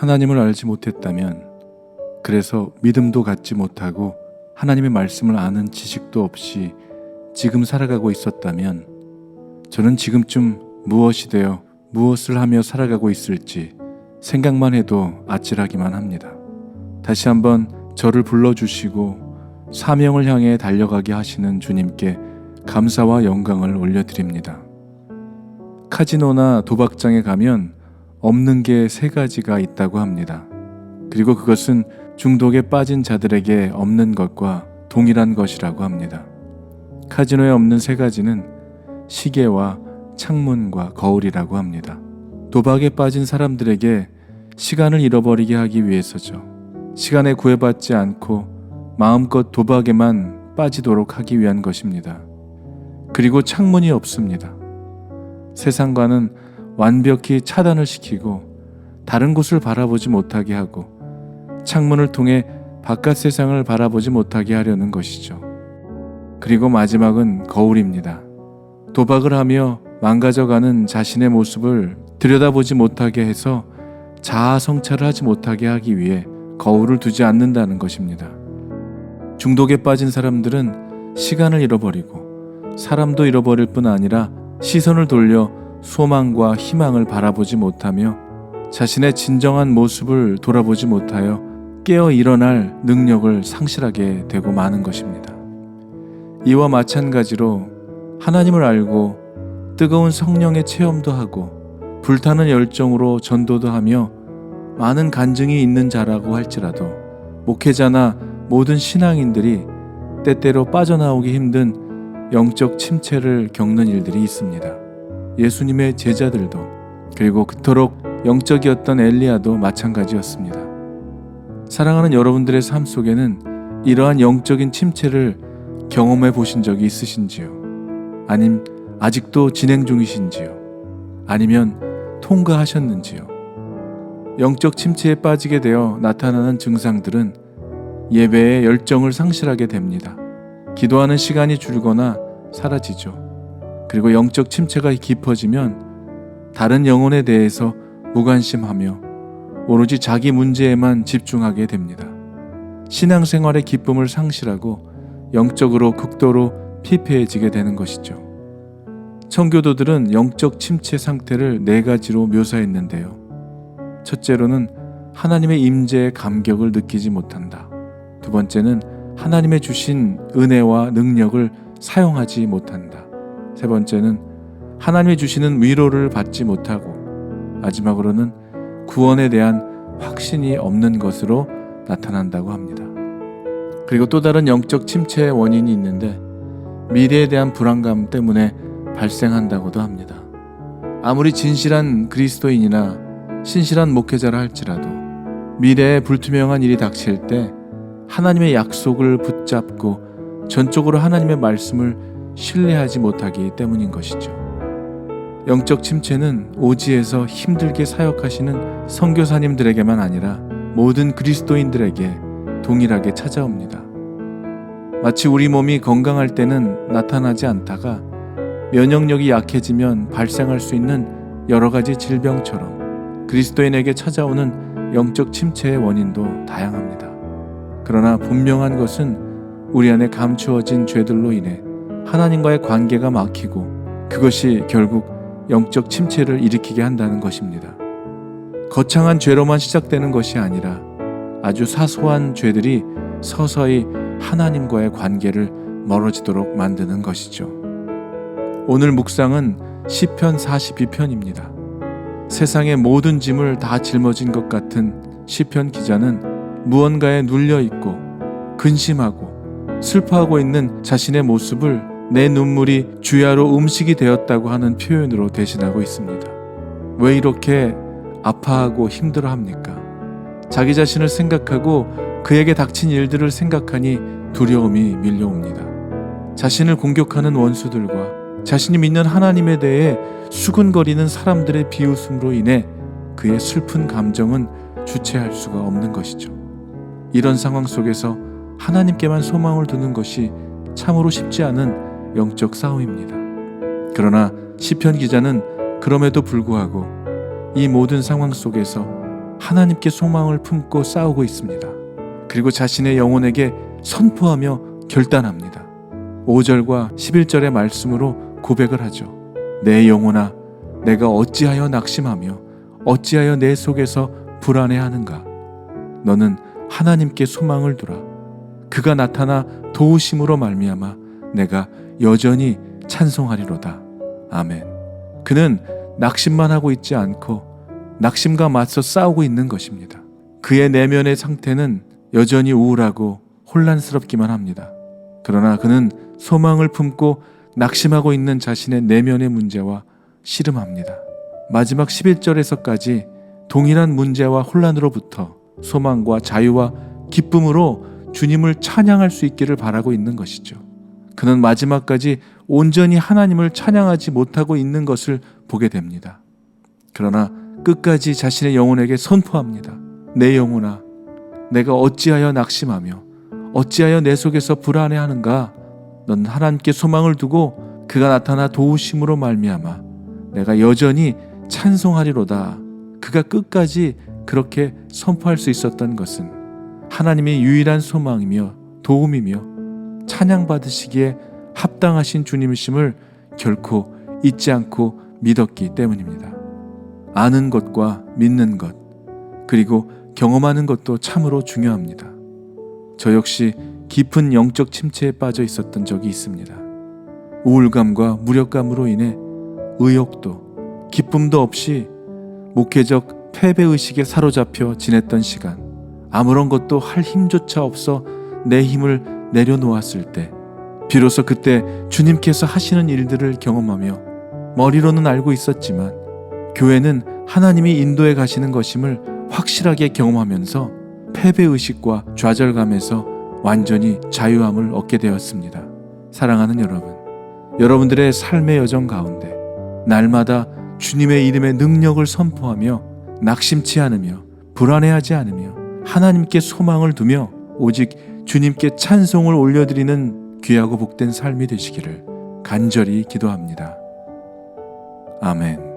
하나님을 알지 못했다면, 그래서 믿음도 갖지 못하고 하나님의 말씀을 아는 지식도 없이 지금 살아가고 있었다면, 저는 지금쯤 무엇이 되어 무엇을 하며 살아가고 있을지 생각만 해도 아찔하기만 합니다. 다시 한번 저를 불러주시고 사명을 향해 달려가게 하시는 주님께 감사와 영광을 올려드립니다. 카지노나 도박장에 가면 없는 게 세 가지가 있다고 합니다. 그리고 그것은 중독에 빠진 자들에게 없는 것과 동일한 것이라고 합니다. 카지노에 없는 세 가지는 시계와 창문과 거울이라고 합니다. 도박에 빠진 사람들에게 시간을 잃어버리게 하기 위해서죠. 시간에 구애받지 않고 마음껏 도박에만 빠지도록 하기 위한 것입니다. 그리고 창문이 없습니다. 세상과는 완벽히 차단을 시키고 다른 곳을 바라보지 못하게 하고 창문을 통해 바깥 세상을 바라보지 못하게 하려는 것이죠. 그리고 마지막은 거울입니다. 도박을 하며 망가져가는 자신의 모습을 들여다보지 못하게 해서 자아 성찰을 하지 못하게 하기 위해 거울을 두지 않는다는 것입니다. 중독에 빠진 사람들은 시간을 잃어버리고 사람도 잃어버릴 뿐 아니라 시선을 돌려 소망과 희망을 바라보지 못하며 자신의 진정한 모습을 돌아보지 못하여 깨어 일어날 능력을 상실하게 되고 마는 것입니다. 이와 마찬가지로 하나님을 알고 뜨거운 성령의 체험도 하고 불타는 열정으로 전도도 하며 많은 간증이 있는 자라고 할지라도 목회자나 모든 신앙인들이 때때로 빠져나오기 힘든 영적 침체를 겪는 일들이 있습니다. 예수님의 제자들도 그리고 그토록 영적이었던 엘리야도 마찬가지였습니다. 사랑하는 여러분들의 삶 속에는 이러한 영적인 침체를 경험해 보신 적이 있으신지요? 아님 아직도 진행 중이신지요? 아니면 통과하셨는지요? 영적 침체에 빠지게 되어 나타나는 증상들은 예배의 열정을 상실하게 됩니다. 기도하는 시간이 줄거나 사라지죠. 그리고 영적 침체가 깊어지면 다른 영혼에 대해서 무관심하며 오로지 자기 문제에만 집중하게 됩니다. 신앙생활의 기쁨을 상실하고 영적으로 극도로 피폐해지게 되는 것이죠. 청교도들은 영적 침체 상태를 네 가지로 묘사했는데요. 첫째로는 하나님의 임재의 감격을 느끼지 못한다. 두 번째는 하나님의 주신 은혜와 능력을 사용하지 못한다. 세 번째는 하나님이 주시는 위로를 받지 못하고 마지막으로는 구원에 대한 확신이 없는 것으로 나타난다고 합니다. 그리고 또 다른 영적 침체의 원인이 있는데 미래에 대한 불안감 때문에 발생한다고도 합니다. 아무리 진실한 그리스도인이나 신실한 목회자라 할지라도 미래에 불투명한 일이 닥칠 때 하나님의 약속을 붙잡고 전적으로 하나님의 말씀을 신뢰하지 못하기 때문인 것이죠. 영적 침체는 오지에서 힘들게 사역하시는 선교사님들에게만 아니라 모든 그리스도인들에게 동일하게 찾아옵니다. 마치 우리 몸이 건강할 때는 나타나지 않다가 면역력이 약해지면 발생할 수 있는 여러 가지 질병처럼 그리스도인에게 찾아오는 영적 침체의 원인도 다양합니다. 그러나 분명한 것은 우리 안에 감추어진 죄들로 인해 하나님과의 관계가 막히고 그것이 결국 영적 침체를 일으키게 한다는 것입니다. 거창한 죄로만 시작되는 것이 아니라 아주 사소한 죄들이 서서히 하나님과의 관계를 멀어지도록 만드는 것이죠. 오늘 묵상은 시편 42편입니다. 세상의 모든 짐을 다 짊어진 것 같은 시편 기자는 무언가에 눌려 있고 근심하고 슬퍼하고 있는 자신의 모습을 내 눈물이 주야로 음식이 되었다고 하는 표현으로 대신하고 있습니다. 왜 이렇게 아파하고 힘들어 합니까? 자기 자신을 생각하고 그에게 닥친 일들을 생각하니 두려움이 밀려옵니다. 자신을 공격하는 원수들과 자신이 믿는 하나님에 대해 수근거리는 사람들의 비웃음으로 인해 그의 슬픈 감정은 주체할 수가 없는 것이죠. 이런 상황 속에서 하나님께만 소망을 두는 것이 참으로 쉽지 않은 영적 싸움입니다. 그러나 시편 기자는 그럼에도 불구하고 이 모든 상황 속에서 하나님께 소망을 품고 싸우고 있습니다. 그리고 자신의 영혼에게 선포하며 결단합니다. 5절과 11절의 말씀으로 고백을 하죠. 내 영혼아, 내가 어찌하여 낙심하며 어찌하여 내 속에서 불안해하는가? 너는 하나님께 소망을 두라. 그가 나타나 도우심으로 말미암아 내가 여전히 찬송하리로다. 아멘. 그는 낙심만 하고 있지 않고 낙심과 맞서 싸우고 있는 것입니다. 그의 내면의 상태는 여전히 우울하고 혼란스럽기만 합니다. 그러나 그는 소망을 품고 낙심하고 있는 자신의 내면의 문제와 씨름합니다. 마지막 11절에서까지 동일한 문제와 혼란으로부터 소망과 자유와 기쁨으로 주님을 찬양할 수 있기를 바라고 있는 것이죠. 그는 마지막까지 온전히 하나님을 찬양하지 못하고 있는 것을 보게 됩니다. 그러나 끝까지 자신의 영혼에게 선포합니다. 내 영혼아, 내가 어찌하여 낙심하며 어찌하여 내 속에서 불안해하는가? 넌 하나님께 소망을 두고 그가 나타나 도우심으로 말미암아 내가 여전히 찬송하리로다. 그가 끝까지 그렇게 선포할 수 있었던 것은 하나님의 유일한 소망이며 도움이며 찬양 받으시기에 합당하신 주님이심을 결코 잊지 않고 믿었기 때문입니다. 아는 것과 믿는 것, 그리고 경험하는 것도 참으로 중요합니다. 저 역시 깊은 영적 침체에 빠져 있었던 적이 있습니다. 우울감과 무력감으로 인해 의욕도 기쁨도 없이 목회적 패배 의식에 사로잡혀 지냈던 시간, 아무런 것도 할 힘조차 없어 내 힘을 내려놓았을 때, 비로소 그때 주님께서 하시는 일들을 경험하며 머리로는 알고 있었지만 교회는 하나님이 인도해 가시는 것임을 확실하게 경험하면서 패배 의식과 좌절감에서 완전히 자유함을 얻게 되었습니다. 사랑하는 여러분, 여러분들의 삶의 여정 가운데 날마다 주님의 이름의 능력을 선포하며 낙심치 않으며 불안해하지 않으며 하나님께 소망을 두며 오직 주님께 찬송을 올려드리는 귀하고 복된 삶이 되시기를 간절히 기도합니다. 아멘.